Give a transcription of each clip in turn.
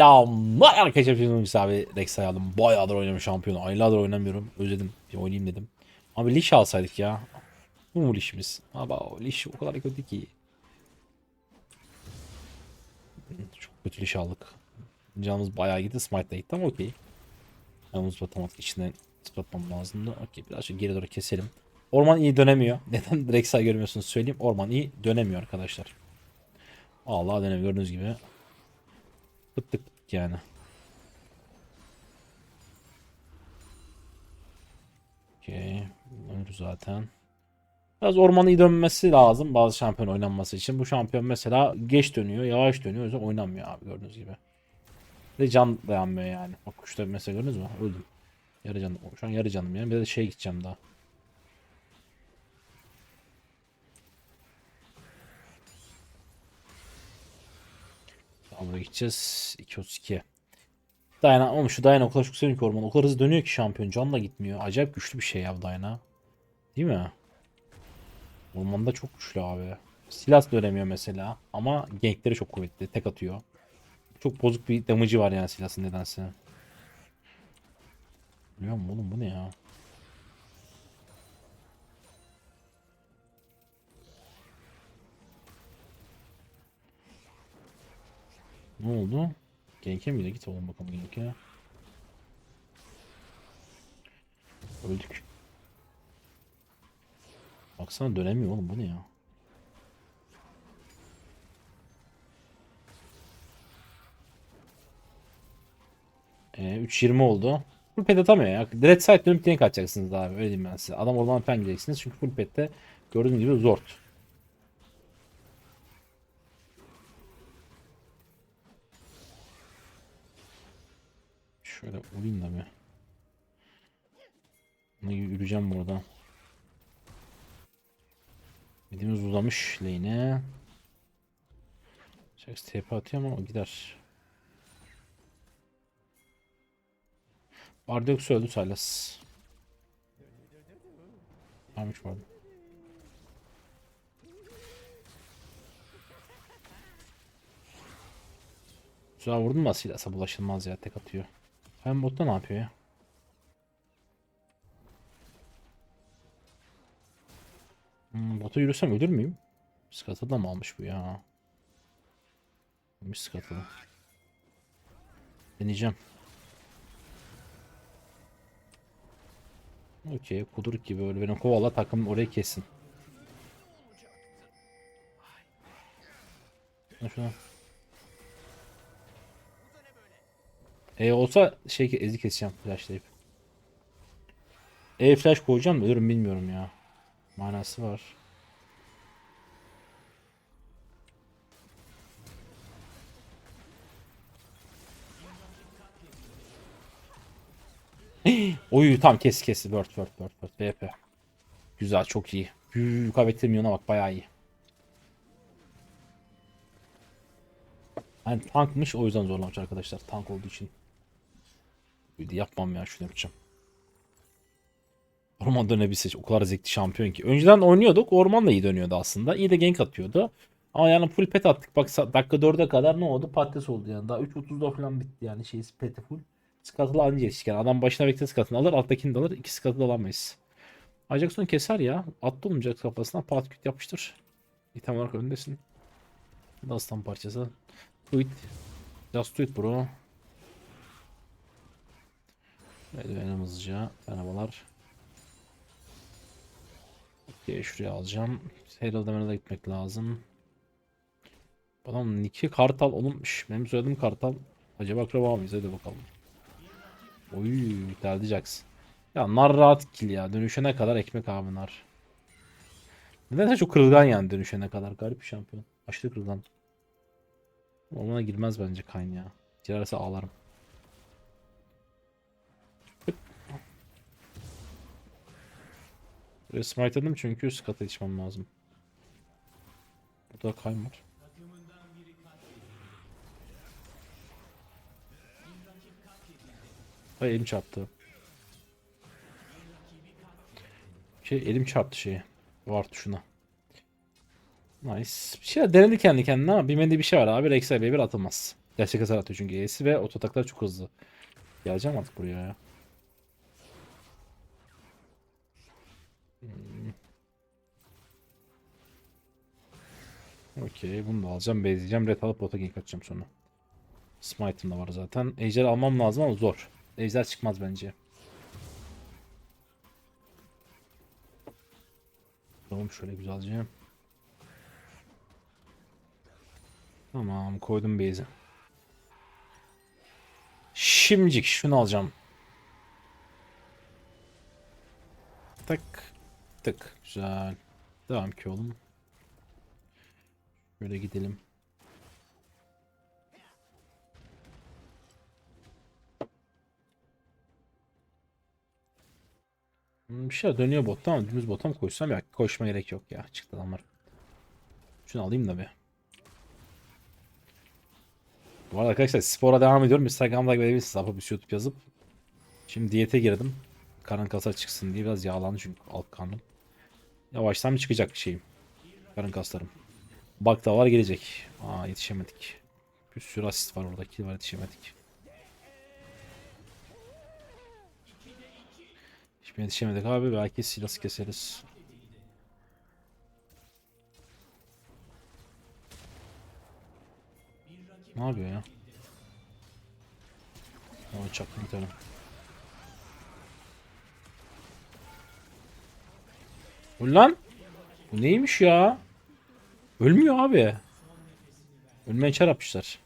Selamlar arkadaşlar. Şimdi abi Rex'e aldım. Bayağıdır oynamış şampiyonu. Aylardır oynamıyorum. Özledim. Bir oynayayım dedim. Abi Liş alsaydık ya. Bu mu Liş'imiz? Abi o Liş o kadar kötü ki. Çok kötü Liş aldık. Canımız bayağı gitti. Smite de gitti ama okey. Yalnız batamadık. içinden zıplatmam lazımdı. Okey biraz şu geri doğru keselim. Orman iyi dönemiyor. Neden Rex'a görmüyorsunuz söyleyeyim. Orman iyi dönemiyor arkadaşlar. Allah dönemiyor gördüğünüz gibi. Tık tık tık yani. Okey. Öldü zaten. Biraz ormanın iyi dönmesi lazım bazı şampiyon oynanması için. Bu şampiyon mesela geç dönüyor, yavaş dönüyor. O yüzden oynanmıyor abi gördüğünüz gibi. Ve can dayanmıyor yani. Bak kuşta mesela gördünüz mü? Öldüm. Yarı canım. Şu an yarı canım yani. Bir de şey gideceğim daha. Buraya gideceğiz. 232. Dayana oğlum şu Dayana o kadar çok seviyorum ki orman. O kadar hızlı dönüyor ki şampiyon. Canla gitmiyor. Acayip güçlü bir şey ya Dayana. Değil mi? Ormanda çok güçlü abi. Silas dönemiyor mesela. Ama gankleri çok kuvvetli. Tek atıyor. Çok bozuk bir damage'ı var yani Silas'ın nedense. Biliyor musun oğlum bu ne ya? Ne oldu? Genk'e miydi? Git oğlum bakalım Genk'e. Öldük. Baksana dönemiyor oğlum bu ne ya? Ee, 3.20 oldu. Full pet atamıyor ya. Direct side dönüp gank atacaksınız abi. Öyle diyeyim ben size. Adam orman pen gideceksiniz. Çünkü full pet'te gördüğünüz gibi zor. Şöyle vurayım da bir. Buna yürüyeceğim burada. Bildiğimiz uzamış lane'e. Jax TP atıyor ama o gider. Bardex öldü Silas. Varmış vardı. Güzel vurdum da Silas'a bulaşılmaz ya tek atıyor. Hem botta ne yapıyor ya? Hmm, bota yürüsem ölür müyüm? Skatı da mı almış bu ya? Almış skatı. Deneyeceğim. Okey kuduruk gibi öyle benim kovala takım orayı kessin. Ha, Şuna. E olsa şey ezi keseceğim flashlayıp. E flash koyacağım da ölürüm bilmiyorum ya. Manası var. Oy tam kes kes. Word word word word. BP. Güzel çok iyi. Büyük milyona bak bayağı iyi. Yani tankmış o yüzden zorlamış arkadaşlar. Tank olduğu için. Bir de yapmam ya şunu yapacağım. Orman dönebilse o kadar zevkli şampiyon ki. Önceden oynuyorduk. Orman da iyi dönüyordu aslında. İyi de gank atıyordu. Ama yani full pet attık. Bak dakika 4'e kadar ne oldu? Patates oldu yani. Daha 3.30'da falan bitti yani şey peti full. Skatılı anca yetişken. Adam başına bekle skatını alır. Alttakini de alır. İki skatı da alamayız. Ajax'ın keser ya. Attı Jax kafasına. Pat küt yapıştır. İtem olarak öndesin. Dastan parçası. Tweet. Just tweet bro. Merdivenim hızlıca. Merhabalar. Okey şuraya alacağım. Herald Demir'e gitmek lazım. Adam Nick'i Kartal olmuş. Benim söylediğim Kartal. Acaba akraba mıyız? Hadi bakalım. Oy geldi Jax. Ya nar rahat kill ya. Dönüşene kadar ekmek abi nar. Nedense çok kırılgan yani dönüşene kadar. Garip bir şampiyon. Aşırı kırılgan. Ormana girmez bence Kayn ya. Girerse ağlarım. Buraya smite'ladım çünkü üst kata yetişmem lazım. Burada Kayn var. Ay elim çarptı. Şey elim çarptı şeye. Var tuşuna. Nice. Bir şeyler denedi kendi kendine ama bilmediği bir şey var abi. Rex'e bir atılmaz. Gerçek hasar atıyor çünkü E'si ve oto ataklar çok hızlı. Geleceğim artık buraya ya. Okey bunu da alacağım. Bezleyeceğim. Red alıp bota gank atacağım sonra. Smite'ım da var zaten. Ejder almam lazım ama zor. Ejder çıkmaz bence. Tamam şöyle güzelce. Tamam koydum base'i. Şimdicik şunu alacağım. Tak tık güzel. Devam ki oğlum. Böyle gidelim. Hmm, Bir şey dönüyor botta ama dümdüz bota mı koşsam ya koşma gerek yok ya çıktı adamlar. Şunu alayım da bir. Bu arada arkadaşlar spora devam ediyorum. Instagram'da görebilirsiniz. Apabüs YouTube yazıp. Şimdi diyete girdim. Karın kasa çıksın diye biraz yağlandı çünkü alt karnım. Yavaştan bir çıkacak şeyim. Karın kaslarım. Baklavalar gelecek. Aa yetişemedik. Bir sürü asist var orada. Kill var yetişemedik. Hiçbir yetişemedik abi. Belki silahı keseriz. Ne yapıyor ya? O çaktım bir. Ulan bu neymiş ya? Ölmüyor abi. Ölmeye çar yapmışlar.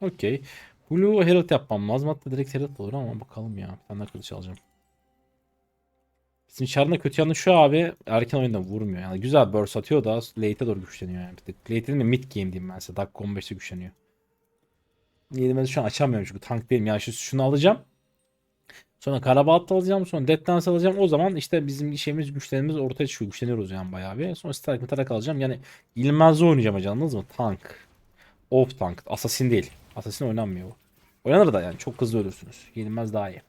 Okey. Blue Herald yapmam lazım. Hatta direkt Herald olur ama bakalım ya. Bir tane kılıç alacağım. Bizim çarında kötü yanı şu abi. Erken oyunda vurmuyor. Yani güzel burst atıyor da late'e doğru güçleniyor yani. Bir tık. Mi? Mid game diyeyim ben size. Dakika 15'te güçleniyor. Yedimezi şu an açamıyorum çünkü tank değilim. Yani şu, şunu alacağım. Sonra Karabaat alacağım. Sonra Death Dance alacağım. O zaman işte bizim şeyimiz güçlerimiz ortaya çıkıyor. Güçleniyoruz yani bayağı bir. Sonra Strike Metal'ak alacağım. Yani İlmez'de oynayacağım anladınız mı? Tank. Off tank. Assassin değil. Assassin oynanmıyor bu. Oynanır da yani. Çok hızlı ölürsünüz. Yenilmez daha iyi.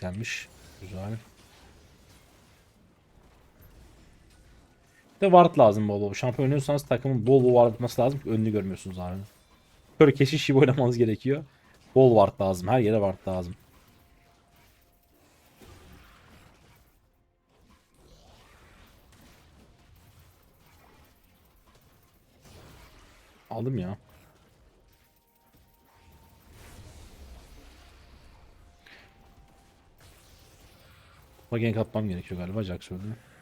Gelmiş. Güzel. De ward lazım bol bol. Şampiyon oynuyorsanız takımın bol bol ward atması lazım önünü görmüyorsunuz abi. Böyle keşiş gibi oynamanız gerekiyor. Bol ward lazım. Her yere ward lazım. Aldım ya. Bak gank atmam gerekiyor galiba Jax söyledi.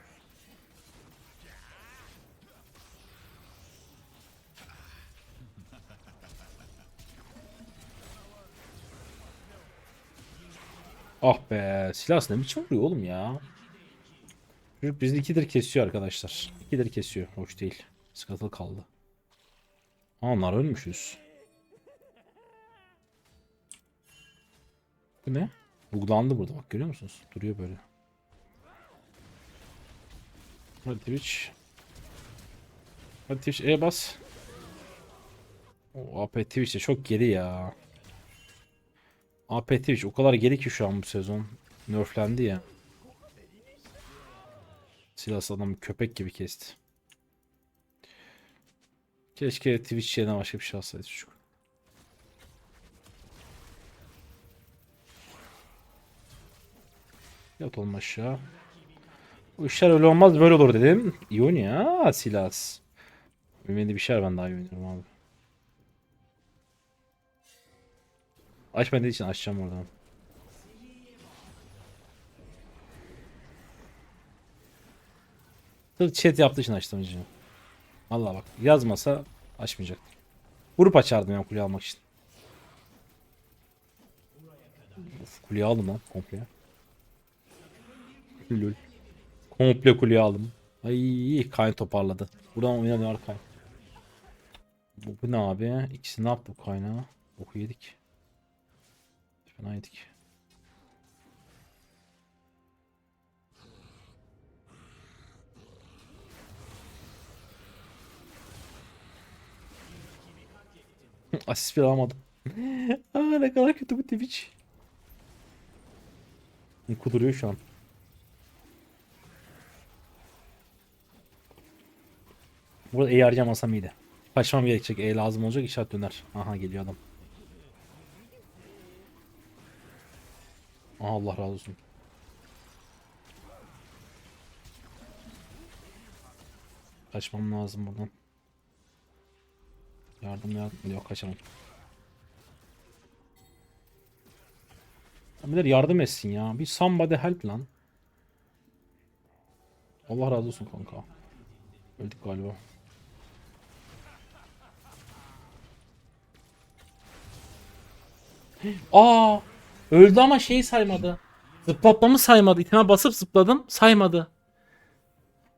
Ah be silah ne biçim vuruyor oğlum ya. Çocuk bizi ikidir kesiyor arkadaşlar. İkidir kesiyor. Hoş değil. Sıkıntılı kaldı. Aa onlar ölmüşüz. Bu ne? Buglandı burada bak görüyor musunuz? Duruyor böyle. Hadi Twitch. Hadi Twitch E bas. O AP Twitch çok geri ya. AP Twitch o kadar geri ki şu an bu sezon. Nerflendi ya. Silahsız adam köpek gibi kesti. Keşke Twitch yerine başka bir şey alsaydı çocuk. Yat olma aşağı. Bu işler öyle olmaz böyle olur dedim. İyi oynuyor ha Silas. Ümidi bir şeyler ben daha iyi oynuyorum abi. Açmadığın için açacağım oradan. Sırf chat yaptığı için açtım için. Allah bak yazmasa açmayacaktım. Vurup açardım ya kuleyi almak için. Of, kuleyi aldım lan komple. Lül. Komple kuleyi aldım. Ay Kayn toparladı. Buradan oynanıyor Kayn. Bu, bu ne abi? İkisi ne yaptı bu kaynağı? Boku yedik. Fena yedik. Asist bile alamadım. Aa ne kadar kötü bu Twitch. Kuduruyor şu an. Burada E harcamasam iyiydi. Kaçmam gerekecek. E lazım olacak işaret döner. Aha geliyor adam. Allah razı olsun. Kaçmam lazım buradan. Yardım yardım. Yok kaçamam. Abiler yardım etsin ya. Bir somebody help lan. Allah razı olsun kanka. Öldük galiba. Aa! Öldü ama şeyi saymadı. Zıplatmamı saymadı. İtime basıp zıpladım. Saymadı.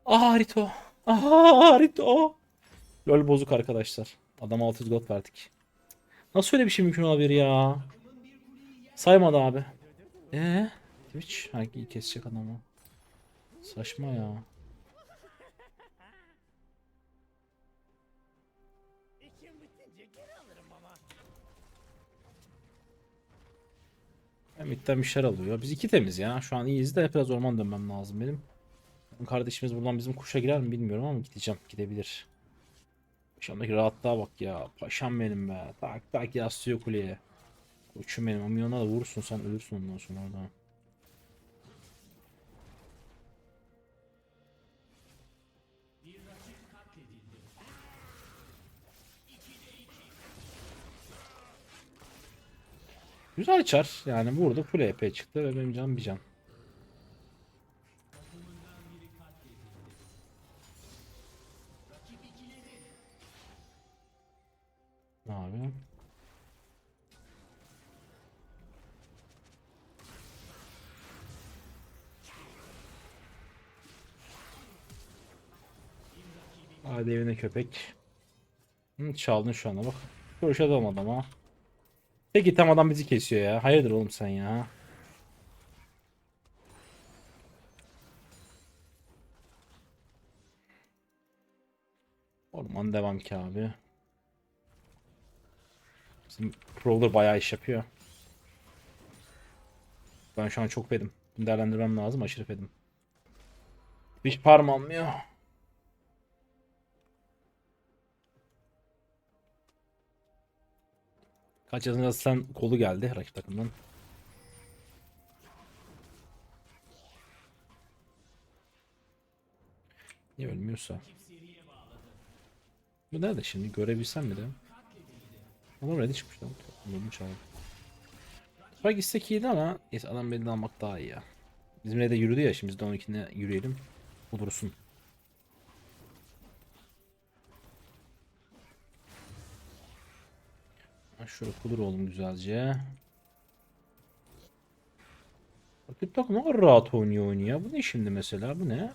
Aa Rito. Aa Rito. Lol bozuk arkadaşlar. Adam 600 gold verdik. Nasıl öyle bir şey mümkün olabilir ya? Saymadı abi. Ee, Twitch hangi kesecek adamı? Saçma ya. Hem itten bir şeyler alıyor. Biz iki temiz ya. Şu an iyiyiz de biraz orman dönmem lazım benim. Kardeşimiz buradan bizim kuşa girer mi bilmiyorum ama gideceğim. Gidebilir. Paşamdaki rahatlığa bak ya. Paşam benim be. Tak tak yaslıyor kuleye. Koçum benim. Amiyona da vurursun sen ölürsün ondan sonra orada. Güzel çar. Yani vurdu full EP çıktı ve benim canım bir can. Ne abi? Hadi evine köpek. Hı, çaldın şu anda bak. Görüş adam adama. Peki tam adam bizi kesiyor ya. Hayırdır oğlum sen ya. Orman devam ki abi. Bizim Prowler bayağı iş yapıyor. Ben şu an çok fedim. Bunu Değerlendirmem lazım aşırı fedim. Hiç parmağımıyor. Kaç yazınca sen kolu geldi rakip takımdan. Niye ölmüyorsa? Bu nerede şimdi? Görebilsem mi de? Adam ready çıkmış lan. Ölmüş abi. Bak gitsek iyiydi ama neyse adam beni almak daha iyi ya. Bizim de yürüdü ya şimdi biz de 12'ine yürüyelim. Bulursun. Ha, Şöyle kudur oğlum güzelce. Rakip takım ne kadar rahat oynuyor oyunu ya. Bu ne şimdi mesela? Bu ne?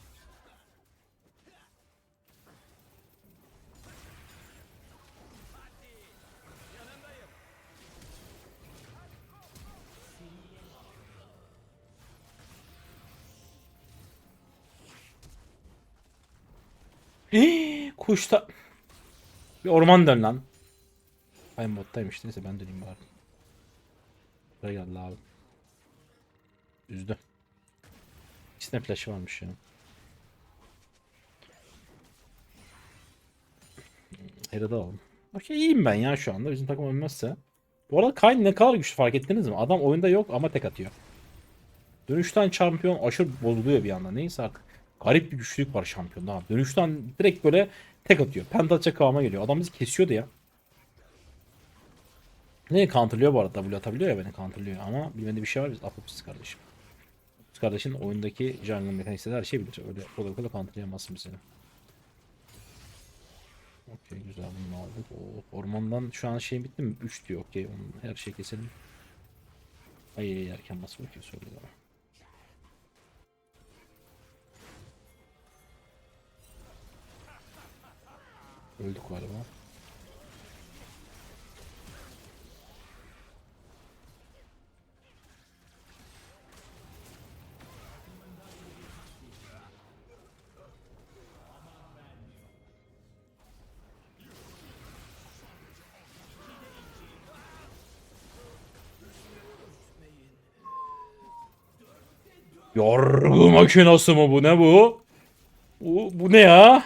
Hii, Kuşta. Bir orman dön lan. Ay bottaymış neyse ben döneyim bari. Buraya geldi abi. Üzdü. İkisine flash'ı varmış ya. Hera'da alalım. Okey iyiyim ben ya şu anda bizim takım ölmezse. Bu arada Kayn ne kadar güçlü fark ettiniz mi? Adam oyunda yok ama tek atıyor. Dönüşten şampiyon aşırı bozuluyor bir anda. Neyse artık. Garip bir güçlülük var şampiyonda abi. Dönüşten direkt böyle tek atıyor. Penta kıvama geliyor. Adam bizi kesiyordu ya. Ne counterlıyor bu arada W atabiliyor ya beni counterlıyor ama bilmediği bir şey var biz Apophis kardeşim. Apophis kardeşin oyundaki jungle mekanikleri her şey bilir. Öyle kolay kolay counterlayamazsın seni. Okey güzel bunu aldık. Oo, ormandan şu an şey bitti mi? 3 diyor okey. Her şeyi keselim. Ay yerken basma okey söyle bana. Öldük galiba. Yargı makinası mı bu ne bu? Bu, bu ne ya?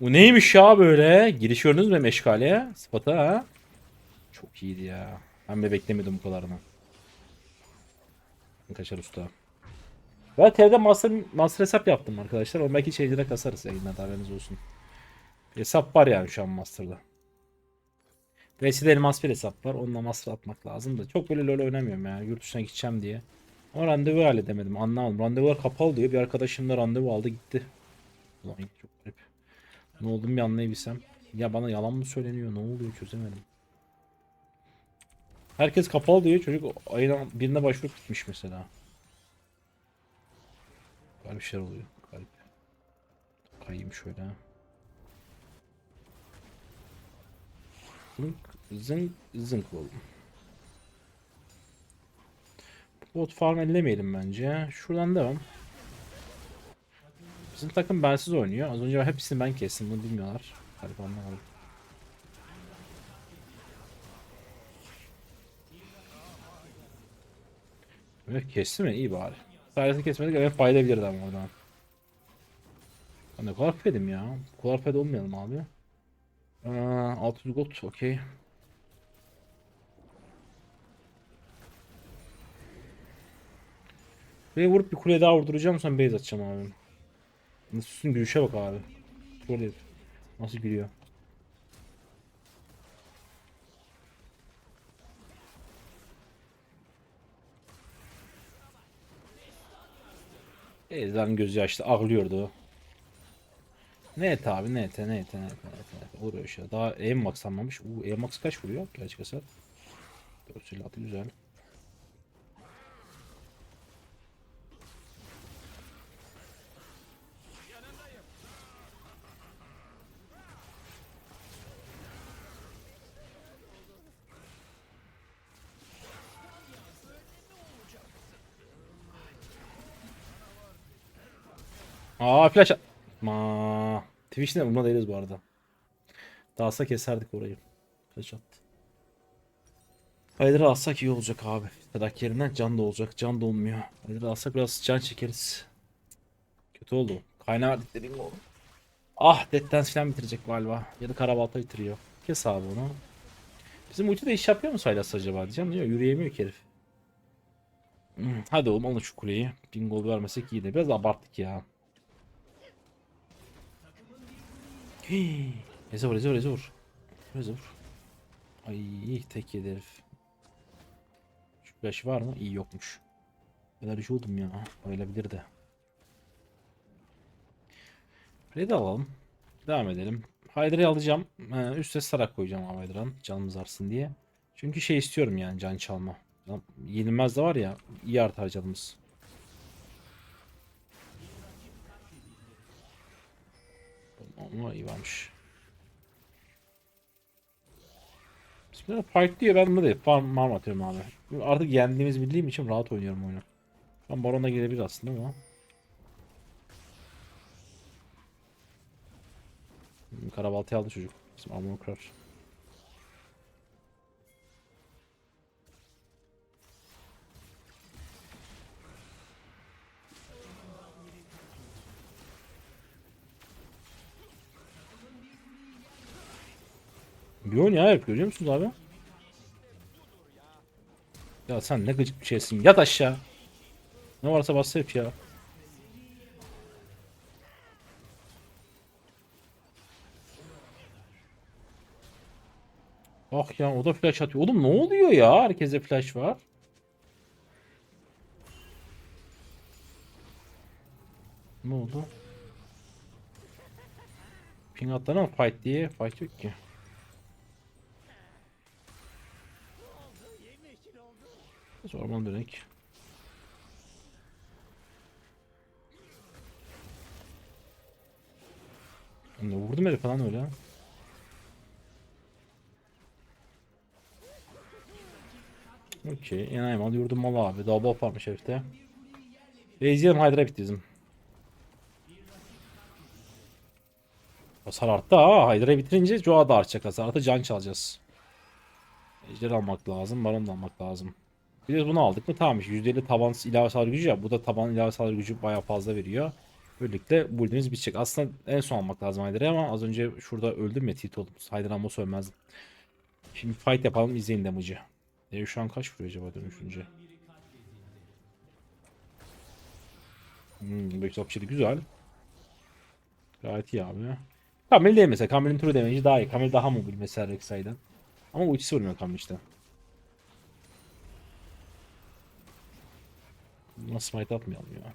Bu neymiş ya böyle? Giriş gördünüz mü meşgaleye? Spata ha? Çok iyiydi ya. Ben de beklemiyordum bu kadarını. Kaçar usta. Ben TV'de master, master hesap yaptım arkadaşlar. O belki şeylere kasarız yayınlarda haberiniz olsun. Hesap var yani şu an master'da. Vesi'de elmas bir hesap var. Onunla master atmak lazım da. Çok böyle LoL oynamıyorum ya. Yurt dışına gideceğim diye. Ama randevu halledemedim. Anlamadım. Randevular kapalı diyor. Bir arkadaşım da randevu aldı gitti. Ulan çok garip. Ne olduğunu bir anlayabilsem. Ya bana yalan mı söyleniyor? Ne oluyor çözemedim. Herkes kapalı diyor. Çocuk ayın birine başvurup gitmiş mesela. Garip şeyler oluyor. Garip. Kayayım şöyle. Zınk zınk zınk oğlum. Bot farm ellemeyelim bence. Şuradan devam. Bizim takım bensiz oynuyor. Az önce hepsini ben kestim. Bunu bilmiyorlar. Garip anlamadım. Evet kesti mi? İyi bari. Sayesinde kesmedik evet fayda ama oradan. Ben ne kadar fedim ya. Bu kadar fed olmayalım abi. Aa, 600 gold okey. Buraya vurup bir kuleye daha vurduracağım sonra base atacağım abi. Nasıl gülüşe bak abi. Troll. Nasıl gülüyor. Ezan gözü yaşlı ağlıyordu. Net abi net net net net net vuruyor işte. Daha E-Max almamış. Uuu E-Max kaç vuruyor? Gerçek hasar. 456 güzel. Aa flash Ma. Twitch'ten umma değiliz bu arada. Dağılsa keserdik orayı. Flash attı. Hydra'ı alsak iyi olacak abi. Tadak yerinden can da olacak. Can da olmuyor. Hydra'ı alsak biraz can çekeriz. Kötü oldu. Kaynağı dediğim oldu. Ah Dead'den falan bitirecek galiba. Ya da Karabalta bitiriyor. Kes abi onu. Bizim ulti de iş yapıyor mu Sylas acaba diyeceğim. Diyor yürüyemiyor ki herif. Hmm, hadi oğlum alın şu kuleyi. Bin vermesek iyi de. Biraz abarttık ya. Hii. Eze vur, eze vur, eze vur. Eze vur. Ay tek yedi herif. Şu flash var mı? İyi yokmuş. Ben bir şey oldum ya. Ölebilir de. Red alalım. Devam edelim. Hydra'yı alacağım. Ee, üste sarak koyacağım abi Hydra'nın. Canımız artsın diye. Çünkü şey istiyorum yani can çalma. Yenilmez de var ya. iyi artar canımız. Ama iyi varmış. Bismillah Park diyor ben bunu değil. Farm farm atıyorum abi. Artık yendiğimiz bildiğim için rahat oynuyorum oyunu. An Baron'a gelebilir aslında ama. Karabaltayı aldı çocuk. Bizim armor kırar. Bion ya yapıyor görüyor musunuz abi? Ya sen ne gıcık bir şeysin. Yat aşağı. Ne varsa bas hep ya. Bak ya o da flash atıyor. Oğlum ne oluyor ya? Herkese flash var. Ne oldu? Ping atlar ama fight diye fight yok ki. Biz orman dönek. Ne vurdum herif falan öyle. Okey. Enayi mal yurdum mal abi. Daha bol varmış herifte. Reiziyem Hydra bitti bizim. Hasar arttı ha. Hydra'yı bitirince Joa da artacak hasar. Artı can çalacağız. Ejder almak lazım. Baron da almak lazım. Bir bunu aldık mı tamam işte %50 taban ilave saldırı gücü ya. Bu da taban ilave saldırı gücü bayağı fazla veriyor. Birlikte build'imiz bitecek. Aslında en son almak lazım Hydra'yı ama az önce şurada öldüm ya tilt oldum. Hydra almasa ölmezdim. Şimdi fight yapalım izleyin damage'ı. E şu an kaç vuruyor acaba dönüşünce? Hmm, 567 güzel. Gayet iyi abi. Kamil değil mesela. Kamil'in turu damage'i daha iyi. Kamil daha mobil mesela Rek'Sai'den. Ama ultisi vurmuyor Kamil işte. Nasıl smite atmayalım ya.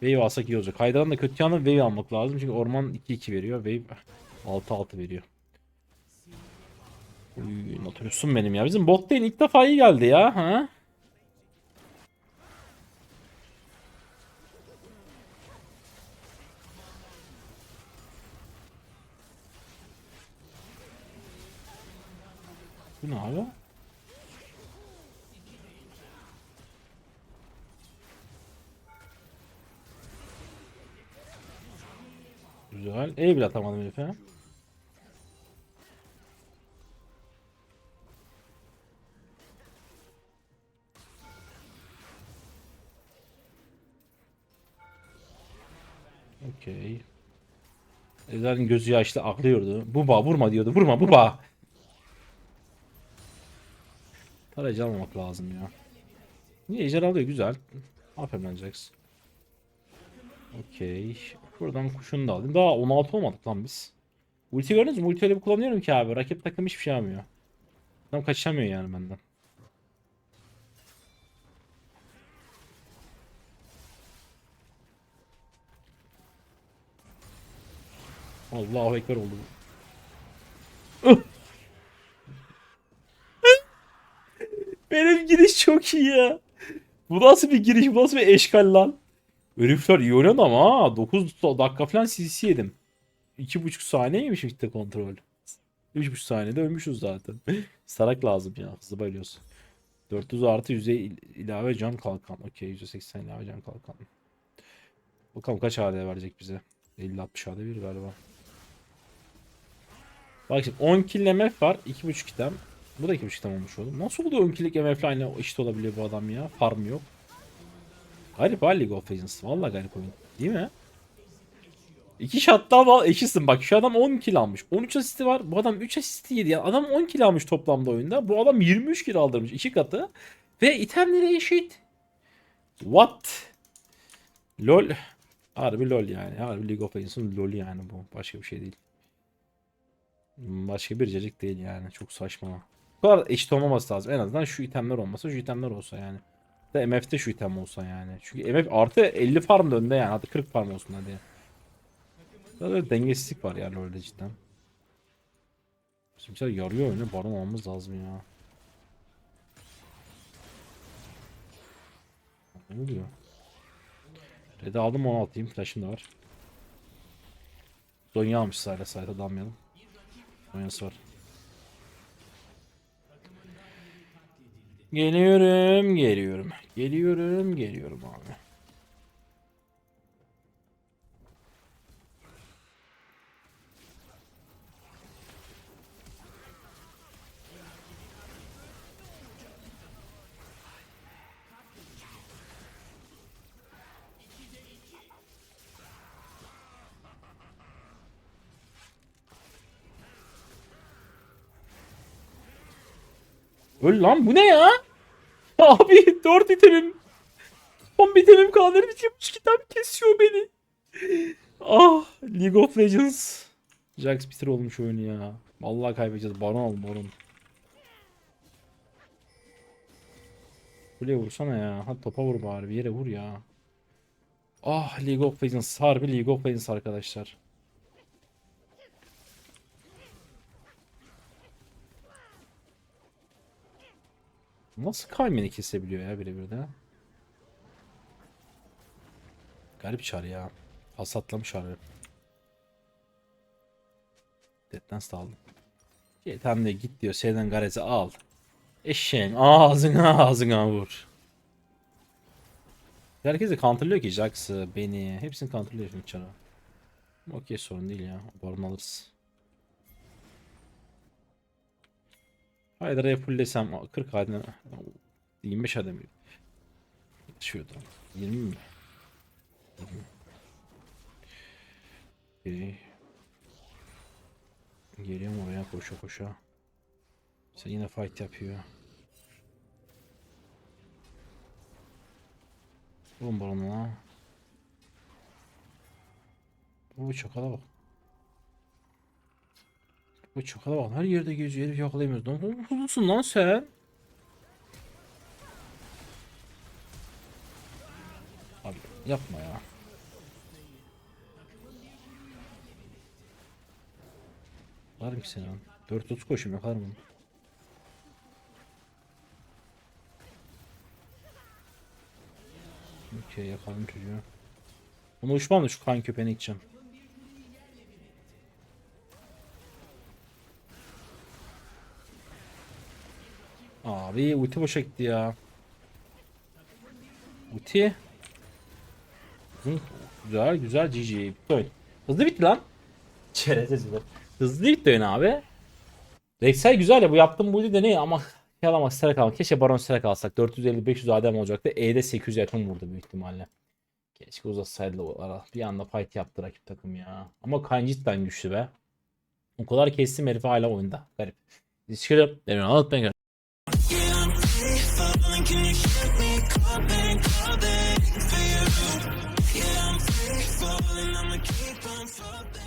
Wave alsak iyi olacak. Hydra'nın da kötü yanı wave almak lazım. Çünkü orman 2-2 veriyor. Wave 6-6 veriyor. Uy, Nautilus'um benim ya. Bizim bot ilk defa iyi geldi ya. Ha? Bu ne abi? Güzel. E bile atamadım herife. Okey. Ejder'in gözü yaşlı aklıyordu. Buba vurma diyordu. Vurma buba. Tarayıcı almamak lazım ya. Niye ejder alıyor güzel. Aferin Jax. Okey. Buradan kuşunu da alayım. Daha 16 olmadık lan biz. Ulti gördünüz mü? Ulti öyle bir kullanıyorum ki abi. Rakip takım hiçbir şey yapmıyor. Adam kaçamıyor yani benden. Allahu Ekber oldu bu. Benim giriş çok iyi ya. Bu nasıl bir giriş? Bu nasıl bir eşkal lan? Herifler iyi oynadı ama ha. 9 dakika falan CC yedim. 2,5 saniye yemişim işte kontrol. 3,5 saniyede ölmüşüz zaten. Sarak lazım ya. Hızlı bayılıyoruz. 400 artı yüzey il- ilave can kalkan. Okey %80 ilave can kalkan. Bakalım kaç AD verecek bize. 50-60 AD bir galiba. Bak şimdi 10 kill MF var. 2.5 item. Bu da 2.5 item olmuş oldu. Nasıl oldu 10 kill'lik MF'le aynı eşit olabiliyor bu adam ya? Farm yok. Garip ha League of Legends. Valla garip oyun. Değil mi? İki shot'tan al eşitsin. Bak şu adam 10 kill almış. 13 asisti var. Bu adam 3 asisti yedi. Yani adam 10 kill almış toplamda oyunda. Bu adam 23 kill aldırmış. iki katı. Ve itemleri eşit. What? LOL. Harbi LOL yani. Harbi League of Legends'ın LOL'ü yani bu. Başka bir şey değil. Başka bir cacık değil yani. Çok saçma. Bu kadar eşit olmaması lazım. En azından şu itemler olmasa şu itemler olsa yani. De MF'de şu item olsa yani. Çünkü MF artı 50 farm da önde yani. Hadi 40 farm olsun hadi. Böyle dengesizlik var yani öyle cidden. Bizimkiler yarıyor oyunu. Baron almamız lazım ya. Ne oluyor? Red'i aldım 16'yım. Flash'ım da var. Zonya almış sayla sayta dalmayalım. Zonyası var. Geliyorum, geliyorum. Geliyorum, geliyorum abi. Öl lan bu ne ya? Abi 4 itemim. 10 itemim kaldı. Buçuk kitap kesiyor beni. Ah League of Legends. Jax bitir olmuş oyunu ya. Vallahi kaybedeceğiz. Baron al baron. Kuleye vursana ya. Hadi topa vur bari. Bir yere vur ya. Ah League of Legends. Harbi League of Legends arkadaşlar. Nasıl Kaymen'i kesebiliyor ya birebir de? Garip çar ya. Hasatlamış harbi. Deadlands da aldım. Yetem de git diyor. Seyden Garez'i al. Eşeğin ağzına ağzına vur. Herkes de counterlıyor ki Jax'ı, beni. Hepsini counterlıyor şimdi çara. Okey sorun değil ya. Baron alırız. Hydra'ya fulllesem 40 adına 25 adem. Şurada. 20 mi? 20. Okey. Geliyorum oraya koşa koşa. Sen yine fight yapıyor. Vurun balonu lan. Bu çakala bak. Bu çakala bak. Her yerde geziyor. Herif yakalayamıyoruz. Ne hızlısın lan sen? Abi yapma ya. Var ki seni lan. 430 koşum yakar mı? Okey yakalım çocuğu. Bunu uçmam da şu kan köpeğine gideceğim. Abi ulti boşa gitti ya. Ulti. Güzel güzel GG. Bitti. Hızlı bitti lan. Çerezeciler. Hızlı bitti oyun abi. Rexel güzel ya bu yaptığım bu de ne ama yalamak Sterak almak. Keşke Baron Sterak alsak. 450-500 adem olacaktı. E'de 800 yakın vurdu büyük ihtimalle. Keşke uzatsaydı o ara. Bir anda fight yaptı rakip takım ya. Ama Kayn cidden güçlü be. O kadar kestim herif hala oyunda. Garip. Çıkalım. Demin anlatmayın. Yeah, I'm free falling, I'ma keep on falling